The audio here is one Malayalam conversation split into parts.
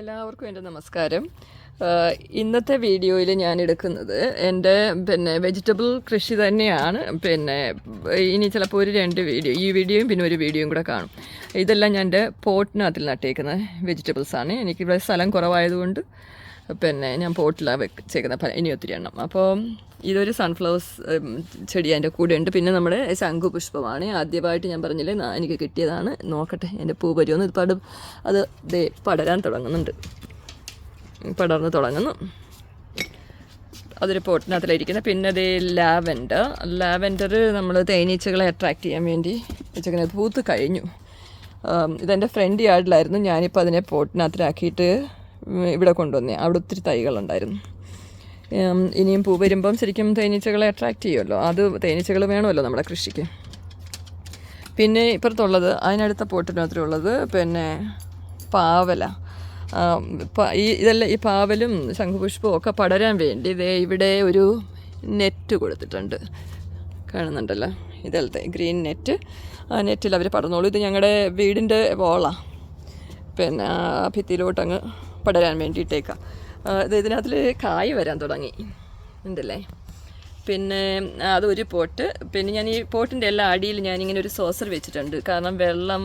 എല്ലാവർക്കും എന്റെ നമസ്കാരം. ഇന്നത്തെ വീഡിയോയിൽ ഞാൻ എടുക്കുന്നത് എന്റെ പിന്നെ വെജിറ്റബിൾ കൃഷി തന്നെയാണ്. പിന്നെ ഇനി ചിലപ്പോൾ ഒരു രണ്ട് വീഡിയോ ഈ വീഡിയോയും പിന്നെ ഒരു വീഡിയോയും കൂടെ കാണും. ഇതെല്ലാം ഞാൻ എന്റെ പോട്ടിനകത്തിൽ നട്ടേക്കുന്ന വെജിറ്റബിൾസാണ്. എനിക്കിവിടെ സ്ഥലം കുറവായതുകൊണ്ട് പിന്നെ ഞാൻ പോട്ടിലാണ് വെച്ചേക്കുന്നത് പല ഇനി ഒത്തിരി എണ്ണം. അപ്പോൾ ഇതൊരു സൺഫ്ലവേഴ്സ് ചെടി അതിന്റെ കൂടെ ഉണ്ട്. പിന്നെ നമ്മുടെ ശംഖുപുഷ്പമാണ് ആദ്യമായിട്ട് ഞാൻ പറഞ്ഞില്ലേ എനിക്ക് കിട്ടിയതാണ്. നോക്കട്ടെ എന്റെ പൂ വരുമെന്ന് അത് ദേ പടരാൻ തുടങ്ങുന്നുണ്ട്. പടർന്ന് തുടങ്ങുന്നു. അതൊരു പോട്ടിനകത്തിലിരിക്കുന്നത് പിന്നെ അതേ ലാവൻഡർ. ലാവൻഡർ നമ്മൾ തേനീച്ചകളെ അട്രാക്റ്റ് ചെയ്യാൻ വേണ്ടി വെച്ചേക്കുന്നത് പൂത്ത് കഴിഞ്ഞു. ഇതെന്റെ ഫ്രണ്ട് യാർഡിലായിരുന്നു ഞാനിപ്പോൾ അതിനെ പോട്ടിനകത്തിലാക്കിയിട്ട് ഇവിടെ കൊണ്ടുവന്നേ. അവിടെ ഒത്തിരി തൈകളുണ്ടായിരുന്നു. ഇനിയും പൂ വരുമ്പം ശരിക്കും തേനീച്ചകളെ അട്രാക്റ്റ് ചെയ്യുമല്ലോ. അത് തേനീച്ചകൾ വേണമല്ലോ നമ്മുടെ കൃഷിക്ക്. പിന്നെ ഇപ്പുറത്തുള്ളത് അതിനടുത്ത പോട്ടിനകത്തുള്ളത് പിന്നെ പാവല. ഈ ഇതെല്ലാം ഈ പാവലും ശംഖുപുഷ്പവും ഒക്കെ പടരാൻ വേണ്ടി ഇതേ ഇവിടെ ഒരു നെറ്റ് കൊടുത്തിട്ടുണ്ട്. കാണുന്നുണ്ടല്ലോ? ഇതലത്തെ ഗ്രീൻ നെറ്റ് ആ നെറ്റിൽ അവർ പടർന്നോളൂ ഇത് ഞങ്ങളുടെ വീടിന്റെ വോളാണ് പിന്നെ ഭിത്തിയിലോട്ടങ്ങ് പടരാൻ വേണ്ടിയിട്ടേക്കാം. അത് ഇതിനകത്തിൽ കായ് വരാൻ തുടങ്ങി. ഉണ്ടല്ലേ? പിന്നെ അതൊരു പോട്ട്. പിന്നെ ഞാൻ ഈ പോട്ടിന്റെ എല്ലാ അടിയിൽ ഞാനിങ്ങനെ ഒരു സോസർ വെച്ചിട്ടുണ്ട്. കാരണം വെള്ളം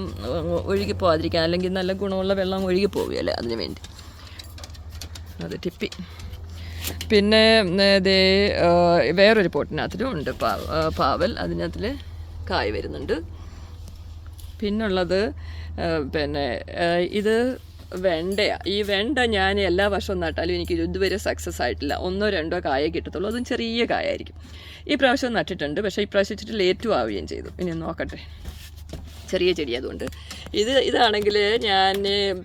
ഒഴുകി പോകാതിരിക്കാൻ അല്ലെങ്കിൽ നല്ല ഗുണമുള്ള വെള്ളം ഒഴുകി പോവുകയല്ലേ അതിന് വേണ്ടി. അത് ടിപ്പി. പിന്നെ ദേ വേറൊരു പോട്ടിനകത്തിലും ഉണ്ട് പാവൽ. അതിനകത്തിൽ കായ് വരുന്നുണ്ട്. പിന്നുള്ളത് പിന്നെ ഇത് വെണ്ടയാണ് ഈ വെണ്ട ഞാൻ എല്ലാ വർഷവും നട്ടാലും എനിക്ക് ഇതുവരെ സക്സസ് ആയിട്ടില്ല. ഒന്നോ രണ്ടോ കായ കിട്ടത്തുള്ളൂ. അതും ചെറിയ കായായിരിക്കും. ഈ പ്രാവശ്യം നട്ടിട്ടുണ്ട്. പക്ഷേ ഈ പ്രാവശ്യം വെച്ചിട്ട് ലേറ്റും ആവുകയും ചെയ്തു. ഇനി നോക്കട്ടെ. ചെറിയ ചെടി അതുകൊണ്ട്. ഇത് ഇതാണെങ്കിൽ ഞാൻ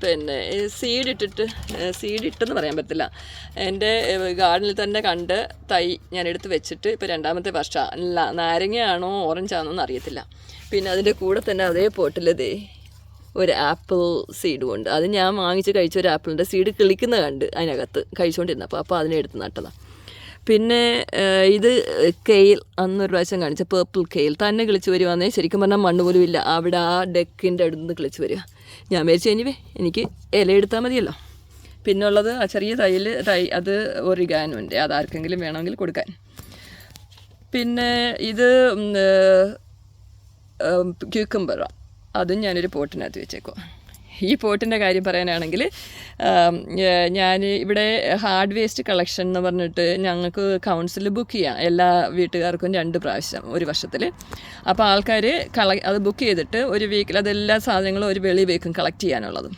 പിന്നെ സീഡ് ഇട്ടിട്ട് സീഡ് ഇട്ടെന്ന് പറയാൻ പറ്റില്ല എന്റെ ഗാർഡനിൽ തന്നെ കണ്ട് തൈ ഞാൻ എടുത്ത് വെച്ചിട്ട് ഇപ്പോൾ രണ്ടാമത്തെ വർഷമാണ് നാരങ്ങയാണോ ഓറഞ്ചാണോ എന്ന് അറിയത്തില്ല പിന്നെ അതിന്റെ കൂടെ തന്നെ അതേ പോട്ടിലതേ ഒരു ആപ്പിൾ സീഡും ഉണ്ട് അത് ഞാൻ വാങ്ങിച്ച് കഴിച്ച ഒരു ആപ്പിളിന്റെ സീഡ് കിളിക്കുന്ന കണ്ട് അതിനകത്ത് കഴിച്ചുകൊണ്ടിരുന്നപ്പോൾ അപ്പോൾ അതിനെ എടുത്ത് നട്ടതാണ് പിന്നെ ഇത് കെയിൽ അന്നൊരു പ്രാവശ്യം കാണിച്ച പേർപ്പിൾ കെയിൽ തന്നെ കിളിച്ച് വരുവാന്നേ ശരിക്കും പറഞ്ഞാൽ മണ്ണ് പോലും ഇല്ല. അവിടെ ആ ഡെക്കിന്റെ അടുത്ത് നിന്ന് കിളിച്ച് വരിക. ഞാൻ വിചാരിച്ചു എനിവേ എനിക്ക് ഇല എടുത്താൽ മതിയല്ലോ. പിന്നുള്ളത് ആ ചെറിയ തൈയിൽ തൈ അത് ഒറിഗാനുണ്ട് അത് ആർക്കെങ്കിലും വേണമെങ്കിൽ കൊടുക്കാൻ. പിന്നെ ഇത് ക്യൂക്കമ്പറ അതും ഞാനൊരു പോട്ടിനകത്ത് വെച്ചേക്കും. ഈ പോട്ടിന്റെ കാര്യം പറയാനാണെങ്കിൽ ഞാൻ ഇവിടെ ഹാർഡ് വേസ്റ്റ് കളക്ഷൻ എന്ന് പറഞ്ഞിട്ട് ഞങ്ങൾക്ക് കൗൺസിൽ ബുക്ക് ചെയ്യാം. എല്ലാ വീട്ടുകാർക്കും രണ്ട് പ്രാവശ്യം ഒരു വർഷത്തിൽ അപ്പോൾ ആൾക്കാർ കള അത് ബുക്ക് ചെയ്തിട്ട് ഒരു വീക്കിൽ അതെല്ലാ സാധനങ്ങളും ഒരു വെളി വീക്കും കളക്ട് ചെയ്യാനുള്ളത്.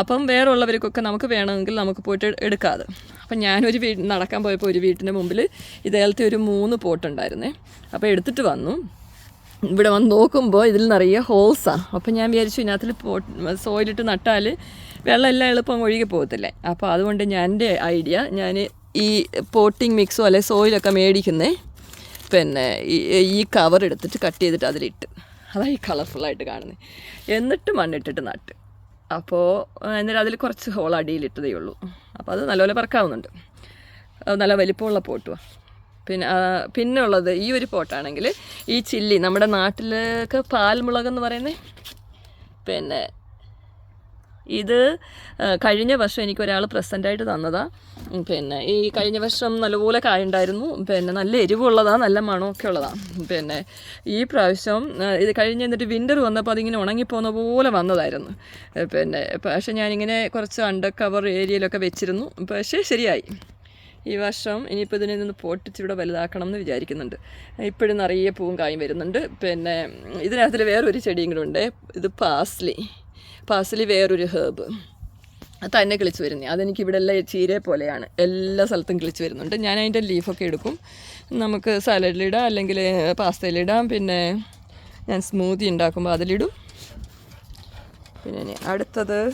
അപ്പം വേറുള്ളവർക്കൊക്കെ നമുക്ക് വേണമെങ്കിൽ നമുക്ക് പോയിട്ട് എടുക്കാതെ. അപ്പം ഞാനൊരു വീട് നടക്കാൻ പോയപ്പോൾ ഒരു വീട്ടിന്റെ മുമ്പിൽ ഇതേലത്തെ ഒരു മൂന്ന് പോട്ടുണ്ടായിരുന്നേ. അപ്പോൾ എടുത്തിട്ട് വന്നു. ഇവിടെ വന്ന് നോക്കുമ്പോൾ ഇതിൽ നിറയെ ഹോൾസാണ് അപ്പം ഞാൻ വിചാരിച്ചു ഇതിനകത്തിൽ പോ സോയിലിട്ട് നട്ടാൽ വെള്ളം എല്ലാം എളുപ്പം ഒഴുകി പോകത്തില്ലേ. അപ്പോൾ അതുകൊണ്ട് ഞാൻ എന്റെ ഐഡിയ ഞാൻ ഈ പോട്ടിങ് മിക്സോ അല്ലെ സോയിലൊക്കെ മേടിക്കുന്നേ പിന്നെ ഈ കവർ എടുത്തിട്ട് കട്ട് ചെയ്തിട്ട് അതിലിട്ട്. അതാണ് ഈ കളർഫുള്ളായിട്ട് കാണുന്നത് എന്നിട്ട് മണ്ണിട്ടിട്ട് നട്ട്. അപ്പോൾ എന്നിട്ട് അതിൽ കുറച്ച് ഹോൾ അടിയിലിട്ടതേ ഉള്ളൂ. അപ്പോൾ അത് നല്ലപോലെ പറക്കാവുന്നുണ്ട്. നല്ല വലിപ്പമുള്ള പോട്ടുമാണ് പിന്നെ പിന്നുള്ളത് ഈ ഒരു പോട്ടാണെങ്കിൽ ഈ ചില്ലി നമ്മുടെ നാട്ടിലൊക്കെ പാൽമുളക് എന്ന് പറയുന്നത് പിന്നെ ഇത് കഴിഞ്ഞ വർഷം എനിക്ക് ഒരാൾ പ്രസന്റായിട്ട് തന്നതാ. പിന്നെ ഈ കഴിഞ്ഞ വർഷം നല്ലപോലെ കായുണ്ടായിരുന്നു. പിന്നെ നല്ല എരിവുള്ളതാ നല്ല മണമൊക്കെ ഉള്ളതാ. പിന്നെ ഈ പ്രാവശ്യം ഇത് കഴിഞ്ഞ് എന്നിട്ട് വിന്റർ വന്നപ്പോൾ അതിങ്ങനെ ഉണങ്ങിപ്പോകുന്ന പോലെ വന്നതായിരുന്നു. പിന്നെ പക്ഷേ ഞാനിങ്ങനെ കുറച്ച് അണ്ടർ കവർ ഏരിയയിലൊക്കെ വെച്ചിരുന്നു. പക്ഷേ ശരിയായി. ഈ വർഷം ഇനിയിപ്പോൾ ഇതിനെ നിന്ന് പൊട്ടിച്ചിവിടെ വലുതാക്കണം എന്ന് വിചാരിക്കുന്നുണ്ട്. ഇപ്പോഴും നിറയെ പൂവും കായും വരുന്നുണ്ട്. പിന്നെ ഇതിനകത്തിൽ വേറൊരു ചെടിയും കൂടെ ഉണ്ട്. ഇത് പാസ്ലി. പാസ്ലി വേറൊരു ഹേബ് തന്നെ കിളിച്ച് വരുന്നത് അതെനിക്ക് ഇവിടെ എല്ലാം ചീരെ പോലെയാണ്. എല്ലാ സ്ഥലത്തും കിളിച്ച് വരുന്നുണ്ട്. ഞാൻ അതിന്റെ ലീഫൊക്കെ എടുക്കും. നമുക്ക് സാലഡിലിടാം അല്ലെങ്കിൽ പാസ്തയിലിടാം പിന്നെ ഞാൻ സ്മൂതി ഉണ്ടാക്കുമ്പോൾ അതിലിടും പിന്നെ അടുത്തത്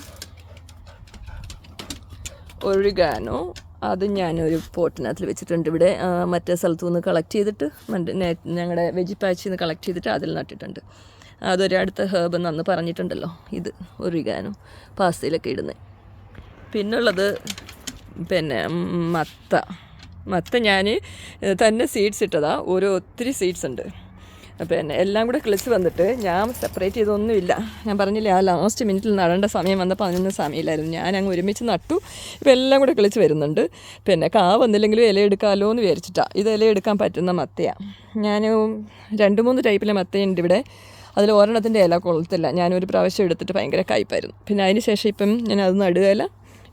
ഒഴുകാനോ അത് ഞാനൊരു പോട്ടിനകത്തിൽ വെച്ചിട്ടുണ്ട്. ഇവിടെ മറ്റേ സ്ഥലത്തു നിന്ന് കളക്ട് ചെയ്തിട്ട് ഞങ്ങളുടെ വെജി പാച്ചിൽ നിന്ന് കളക്ട് ചെയ്തിട്ട് അതിൽ നട്ടിട്ടുണ്ട്. അതൊരടുത്ത ഹേബ് എന്ന് പറഞ്ഞിട്ടുണ്ടല്ലോ. ഇത് ഒരുകാനും പാസ്തയിലൊക്കെ ഇടുന്നത് പിന്നുള്ളത് പിന്നെ മത്ത. മത്ത ഞാൻ തന്നെ സീഡ്സ് ഇട്ടതാണ് ഓരോ ഒത്തിരി സീഡ്സ് ഉണ്ട്. പിന്നെ എല്ലാം കൂടെ കിളിച്ച് വന്നിട്ട് ഞാൻ സെപ്പറേറ്റ് ചെയ്തൊന്നുമില്ല. ഞാൻ പറഞ്ഞില്ലേ ആ ലാസ്റ്റ് മിനിറ്റിൽ നടേണ്ട സമയം വന്നപ്പോൾ അതിനൊന്നും സമയമില്ലായിരുന്നു. ഞാൻ അങ്ങ് ഒരുമിച്ച് നട്ടു. ഇപ്പോൾ എല്ലാം കൂടെ കിളിച്ച് വരുന്നുണ്ട്. പിന്നെ കാ വന്നില്ലെങ്കിലും ഇല എടുക്കാമല്ലോ എന്ന് വിചാരിച്ചിട്ടാണ് ഇത് ഇല എടുക്കാൻ പറ്റുന്ന മത്തയാണ് ഞാൻ രണ്ട് മൂന്ന് ടൈപ്പിലെ മത്തയുണ്ട് ഇവിടെ. അതിൽ ഒരെണ്ണത്തിന്റെ ഇല കൊള്ളത്തില്ല ഞാനൊരു പ്രാവശ്യം എടുത്തിട്ട് ഭയങ്കര കയ്പായിരുന്നു. പിന്നെ അതിന് ശേഷം ഇപ്പം ഞാൻ അത് നടുകയില്ല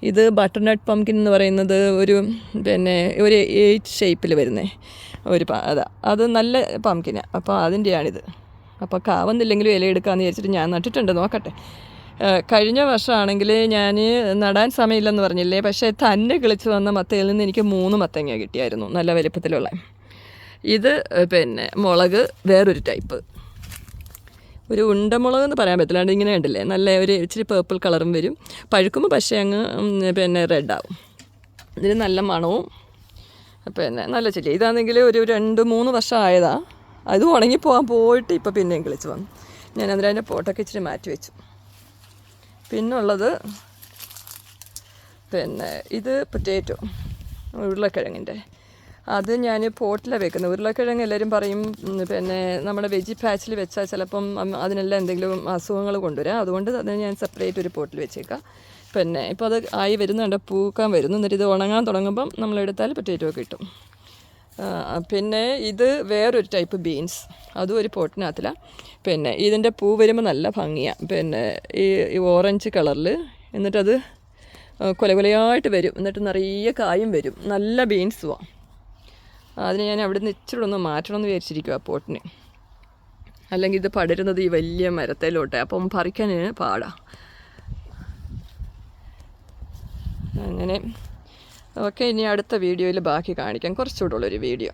ഇത് ബട്ടർനട്ട് പംകിൻ എന്ന് പറയുന്നത് ഒരു പിന്നെ ഒരു എയ്റ്റ് ഷേപ്പിൽ വരുന്നേ. ഒരു അതാ അത് നല്ല പംകിനാണ് അപ്പോൾ അതിന്റെയാണിത് അപ്പോൾ കാവുന്നില്ലെങ്കിലും ഇല എടുക്കാമെന്ന് വിചാരിച്ചിട്ട് ഞാൻ നട്ടിട്ടുണ്ട് നോക്കട്ടെ. കഴിഞ്ഞ വർഷമാണെങ്കിൽ ഞാൻ നടാൻ സമയമില്ലെന്ന് പറഞ്ഞില്ലേ പക്ഷേ തന്നെ കിളിച്ച് വന്ന മത്തയിൽ നിന്ന് എനിക്ക് മൂന്ന് മത്തങ്ങ കിട്ടിയായിരുന്നു നല്ല വലിപ്പത്തിലുള്ള. ഇത് പിന്നെ മുളക് വേറൊരു ടൈപ്പ് ഒരു ഉണ്ടമുളക് എന്ന് പറയാൻ പറ്റില്ല ഇങ്ങനെ ഉണ്ടല്ലേ നല്ല ഒരു ഇച്ചിരി പേർപ്പിൾ കളറും വരും. പഴുക്കുമ്പോൾ പക്ഷേ അങ്ങ് പിന്നെ റെഡാവും ഇതിന് നല്ല മണവും പിന്നെ നല്ല ചെല്ലി. ഇതാണെങ്കിൽ ഒരു രണ്ട് മൂന്ന് വർഷം ആയതാ അത് ഉണങ്ങിപ്പോകാൻ പോയിട്ട് ഇപ്പോൾ പിന്നെയും കിളിച്ച് വന്നു. ഞാൻ അന്നേരം അതിന്റെ പോട്ടൊക്കെ ഇച്ചിരി മാറ്റി വെച്ചു. പിന്നുള്ളത് പിന്നെ ഇത് പൊറ്റേറ്റോ ഉരുളക്കിഴങ്ങിന്റെ അത് ഞാൻ പോട്ടിലാണ് വെക്കുന്നത്. ഉരുളക്കിഴങ്ങ് എല്ലാവരും പറയും പിന്നെ നമ്മുടെ വെജി പാച്ചിൽ വെച്ചാൽ ചിലപ്പം അതിനെല്ലാം എന്തെങ്കിലും അസുഖങ്ങൾ കൊണ്ടുവരാം. അതുകൊണ്ട് അതിന് ഞാൻ സെപ്പറേറ്റ് ഒരു പോട്ടിൽ വെച്ചേക്കാം. പിന്നെ ഇപ്പോൾ അത് ആയി വരുന്നുണ്ട് പൂക്കാൻ വരുന്നു. എന്നിട്ട് ഇത് ഉണങ്ങാൻ തുടങ്ങുമ്പം നമ്മളെടുത്താൽ പൊറ്റേറ്റോ കിട്ടും. പിന്നെ ഇത് വേറൊരു ടൈപ്പ് ബീൻസ് അതും ഒരു പോട്ടിനകത്തിലാണ് പിന്നെ ഇതിന്റെ പൂ വരുമ്പോൾ നല്ല ഭംഗിയാണ് പിന്നെ ഈ ഓറഞ്ച് കളറിൽ എന്നിട്ടത് കൊലകൊലയായിട്ട് കൊല വരും. എന്നിട്ട് നിറയെ കായും വരും. നല്ല ബീൻസുമാണ് അതിന് ഞാൻ അവിടെ നിന്ന് ഇച്ചിരി ഒന്ന് മാറ്റണം എന്ന് വിചാരിച്ചിരിക്കുക ആ പോട്ടിന് അല്ലെങ്കിൽ ഇത് പടരുന്നത് ഈ വലിയ മരത്തേലോട്ടെ. അപ്പം പറിക്കാൻ പാടാ. അങ്ങനെ. ഓക്കെ ഇനി അടുത്ത വീഡിയോയിൽ ബാക്കി കാണിക്കാം. കുറച്ചുകൂടെ ഉള്ളൊരു വീഡിയോ.